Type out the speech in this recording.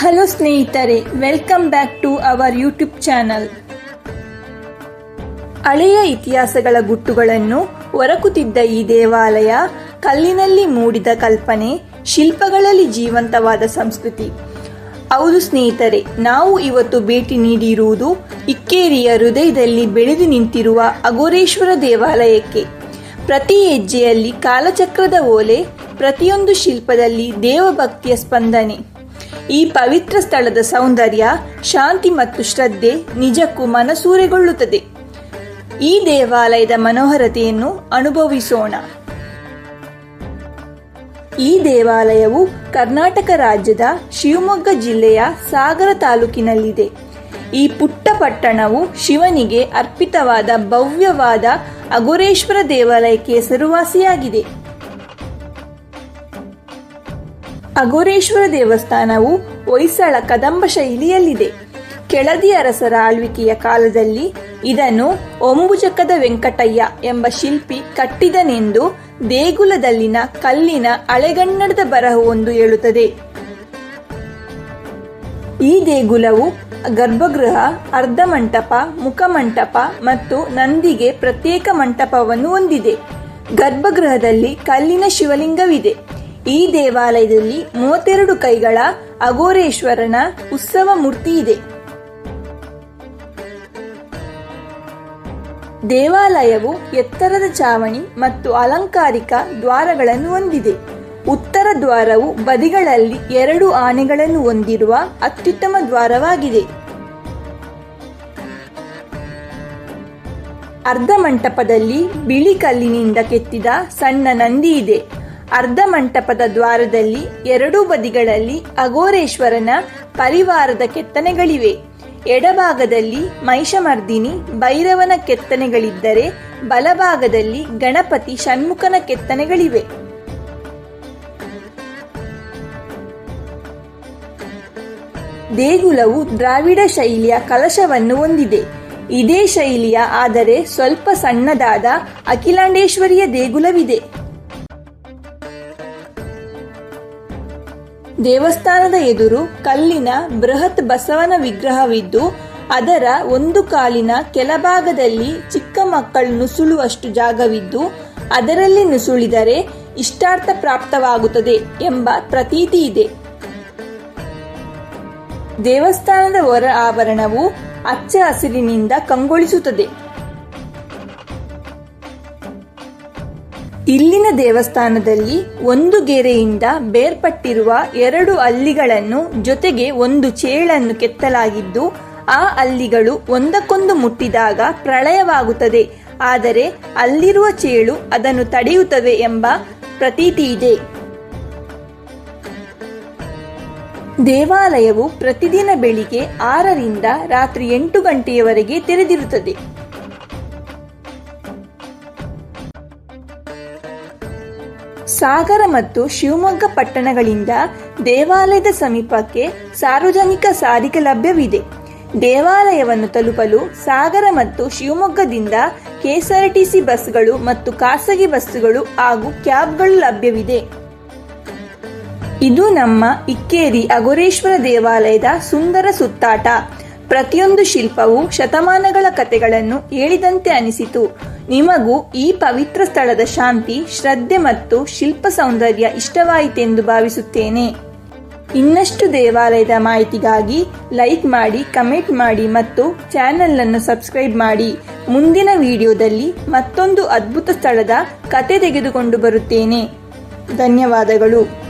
Hello ಸ್ನೇಹಿತರೆ welcome back to our YouTube channel ಹಳೆಯ ಇತಿಹಾಸಗಳ ಗುಟ್ಟುಗಳನ್ನು ಹೊರಕುತ್ತಿದ್ದ ಈ ದೇವಾಲಯ ಕಲ್ಲಿನಲ್ಲಿ ಮೂಡಿದ ಕಲ್ಪನೆ, ಶಿಲ್ಪಗಳಲ್ಲಿ ಜೀವಂತವಾದ ಸಂಸ್ಕೃತಿ. ಹೌದು ಸ್ನೇಹಿತರೆ, ನಾವು ಇವತ್ತು ಭೇಟಿ ನೀಡಿರುವುದು ಇಕ್ಕೇರಿಯ ಹೃದಯದಲ್ಲಿ ಬೆಳೆದು ನಿಂತಿರುವ ಅಗೋರೇಶ್ವರ ದೇವಾಲಯಕ್ಕೆ. ಪ್ರತಿ ಹೆಜ್ಜೆಯಲ್ಲಿ ಕಾಲಚಕ್ರದ ಓಲೆ, ಪ್ರತಿಯೊಂದು ಶಿಲ್ಪದಲ್ಲಿ ದೇವಭಕ್ತಿಯ ಸ್ಪಂದನೆ. ಈ ಪವಿತ್ರ ಸ್ಥಳದ ಸೌಂದರ್ಯ, ಶಾಂತಿ ಮತ್ತು ಶ್ರದ್ಧೆ ನಿಜಕ್ಕೂ ಮನಸೂರೆಗೊಳ್ಳುತ್ತದೆ. ಈ ದೇವಾಲಯದ ಮನೋಹರತೆಯನ್ನು ಅನುಭವಿಸೋಣ. ಈ ದೇವಾಲಯವು ಕರ್ನಾಟಕ ರಾಜ್ಯದ ಶಿವಮೊಗ್ಗ ಜಿಲ್ಲೆಯ ಸಾಗರ ತಾಲೂಕಿನಲ್ಲಿದೆ. ಈ ಪುಟ್ಟ ಪಟ್ಟಣವು ಶಿವನಿಗೆ ಅರ್ಪಿತವಾದ ಭವ್ಯವಾದ ಅಗುರೇಶ್ವರ ದೇವಾಲಯಕ್ಕೆ ಹೆಸರುವಾಸಿಯಾಗಿದೆ. ಅಘೋರೇಶ್ವರ ದೇವಸ್ಥಾನವು ಹೊಯ್ಸಳ ಕದಂಬ ಶೈಲಿಯಲ್ಲಿದೆ. ಕೆಳದಿ ಅರಸರ ಆಳ್ವಿಕೆಯ ಕಾಲದಲ್ಲಿ ಇದನ್ನು ಒಂಬುಜಕದ ವೆಂಕಟಯ್ಯ ಎಂಬ ಶಿಲ್ಪಿ ಕಟ್ಟಿದನೆಂದು ದೇಗುಲದಲ್ಲಿನ ಕಲ್ಲಿನ ಹಳೆಗನ್ನಡದ ಬರಹವೊಂದು ಹೇಳುತ್ತದೆ. ಈ ದೇಗುಲವು ಗರ್ಭಗೃಹ, ಅರ್ಧ ಮಂಟಪ ಮುಖಮಂಟಪ ಮತ್ತು ನಂದಿಗೆ ಪ್ರತ್ಯೇಕ ಮಂಟಪವನ್ನು ಹೊಂದಿದೆ. ಗರ್ಭಗೃಹದಲ್ಲಿ ಕಲ್ಲಿನ ಶಿವಲಿಂಗವಿದೆ. ಈ ದೇವಾಲಯದಲ್ಲಿ ಮೂವತ್ತೆರಡು ಕೈಗಳ ಅಘೋರೇಶ್ವರನ ಉತ್ಸವ ಮೂರ್ತಿ ಇದೆ. ದೇವಾಲಯವು ಎತ್ತರದ ಚಾವಣಿ ಮತ್ತು ಅಲಂಕಾರಿಕ ದ್ವಾರಗಳನ್ನು ಹೊಂದಿದೆ. ಉತ್ತರ ದ್ವಾರವು ಬದಿಗಳಲ್ಲಿ ಎರಡು ಆನೆಗಳನ್ನು ಹೊಂದಿರುವ ಅತ್ಯುತ್ತಮ ದ್ವಾರವಾಗಿದೆ. ಅರ್ಧ ಮಂಟಪದಲ್ಲಿ ಬಿಳಿ ಕಲ್ಲಿನಿಂದ ಕೆತ್ತಿದ ಸಣ್ಣ ನಂದಿ ಇದೆ. ಅರ್ಧ ಮಂಟಪದ ದ್ವಾರದಲ್ಲಿ ಎರಡೂ ಬದಿಗಳಲ್ಲಿ ಅಘೋರೇಶ್ವರನ ಪರಿವಾರದ ಕೆತ್ತನೆಗಳಿವೆ. ಎಡಭಾಗದಲ್ಲಿ ಮಹಿಷಮರ್ದಿನಿ ಭೈರವನ ಕೆತ್ತನೆಗಳಿದ್ದರೆ ಬಲಭಾಗದಲ್ಲಿ ಗಣಪತಿ ಷಣ್ಮುಖನ ಕೆತ್ತನೆಗಳಿವೆ. ದೇಗುಲವು ದ್ರಾವಿಡ ಶೈಲಿಯ ಕಲಶವನ್ನು ಹೊಂದಿದೆ. ಇದೇ ಶೈಲಿಯ ಆದರೆ ಸ್ವಲ್ಪ ಸಣ್ಣದಾದ ಅಖಿಲಾಂಡೇಶ್ವರಿಯ ದೇಗುಲವಿದೆ. ದೇವಸ್ಥಾನದ ಎದುರು ಕಲ್ಲಿನ ಬೃಹತ್ ಬಸವನ ವಿಗ್ರಹವಿದ್ದು, ಅದರ ಒಂದು ಕಾಲಿನ ಕೆಳಭಾಗದಲ್ಲಿ ಚಿಕ್ಕ ಮಕ್ಕಳು ನುಸುಳುವಷ್ಟು ಜಾಗವಿದ್ದು, ಅದರಲ್ಲಿ ನುಸುಳಿದರೆ ಇಷ್ಟಾರ್ಥ ಪ್ರಾಪ್ತವಾಗುತ್ತದೆ ಎಂಬ ಪ್ರತೀತಿ ಇದೆ. ದೇವಸ್ಥಾನದ ಹೊರ ಆವರಣವು ಹಚ್ಚ ಹಸಿರಿನಿಂದ ಕಂಗೊಳಿಸುತ್ತದೆ. ಇಲ್ಲಿನ ದೇವಸ್ಥಾನದಲ್ಲಿ ಒಂದು ಗೆರೆಯಿಂದ ಬೇರ್ಪಟ್ಟಿರುವ ಎರಡು ಹಲ್ಲಿಗಳನ್ನು ಜೊತೆಗೆ ಒಂದು ಚೇಳನ್ನು ಕೆತ್ತಲಾಗಿದ್ದು, ಆ ಹಲ್ಲಿಗಳು ಒಂದಕ್ಕೊಂದು ಮುಟ್ಟಿದಾಗ ಪ್ರಳಯವಾಗುತ್ತದೆ. ಆದರೆ ಅಲ್ಲಿರುವ ಚೇಳು ಅದನ್ನು ತಡೆಯುತ್ತದೆ ಎಂಬ ಪ್ರತೀತಿ ಇದೆ. ದೇವಾಲಯವು ಪ್ರತಿದಿನ ಬೆಳಿಗ್ಗೆ ಆರರಿಂದ ರಾತ್ರಿ ಎಂಟು ಗಂಟೆಯವರೆಗೆ ತೆರೆದಿರುತ್ತದೆ. ಸಾಗರ ಮತ್ತು ಶಿವಮೊಗ್ಗ ಪಟ್ಟಣಗಳಿಂದ ದೇವಾಲಯದ ಸಮೀಪಕ್ಕೆ ಸಾರ್ವಜನಿಕ ಸಾರಿಗೆ ಲಭ್ಯವಿದೆ. ದೇವಾಲಯವನ್ನು ತಲುಪಲು ಸಾಗರ ಮತ್ತು ಶಿವಮೊಗ್ಗದಿಂದ ಕೆಎಸ್ಆರ್ಟಿಸಿ ಬಸ್ಗಳು ಮತ್ತು ಖಾಸಗಿ ಬಸ್ಸುಗಳು ಹಾಗೂ ಕ್ಯಾಬ್ಗಳು ಲಭ್ಯವಿದೆ. ಇದು ನಮ್ಮ ಇಕ್ಕೇರಿ ಅಘೋರೇಶ್ವರ ದೇವಾಲಯದ ಸುಂದರ ಸುತ್ತಾಟ. ಪ್ರತಿಯೊಂದು ಶಿಲ್ಪವು ಶತಮಾನಗಳ ಕಥೆಗಳನ್ನು ಹೇಳಿದಂತೆ ಅನಿಸಿತು. ನಿಮಗೂ ಈ ಪವಿತ್ರ ಸ್ಥಳದ ಶಾಂತಿ, ಶ್ರದ್ಧೆ ಮತ್ತು ಶಿಲ್ಪ ಸೌಂದರ್ಯ ಇಷ್ಟವಾಯಿತೆಂದು ಭಾವಿಸುತ್ತೇನೆ. ಇನ್ನಷ್ಟು ದೇವಾಲಯದ ಮಾಹಿತಿಗಾಗಿ ಲೈಕ್ ಮಾಡಿ, ಕಮೆಂಟ್ ಮಾಡಿ ಮತ್ತು ಚಾನೆಲ್ ಅನ್ನು ಸಬ್ಸ್ಕ್ರೈಬ್ ಮಾಡಿ. ಮುಂದಿನ ವಿಡಿಯೋದಲ್ಲಿ ಮತ್ತೊಂದು ಅದ್ಭುತ ಸ್ಥಳದ ಕತೆ ತೆಗೆದುಕೊಂಡು ಬರುತ್ತೇನೆ. ಧನ್ಯವಾದಗಳು.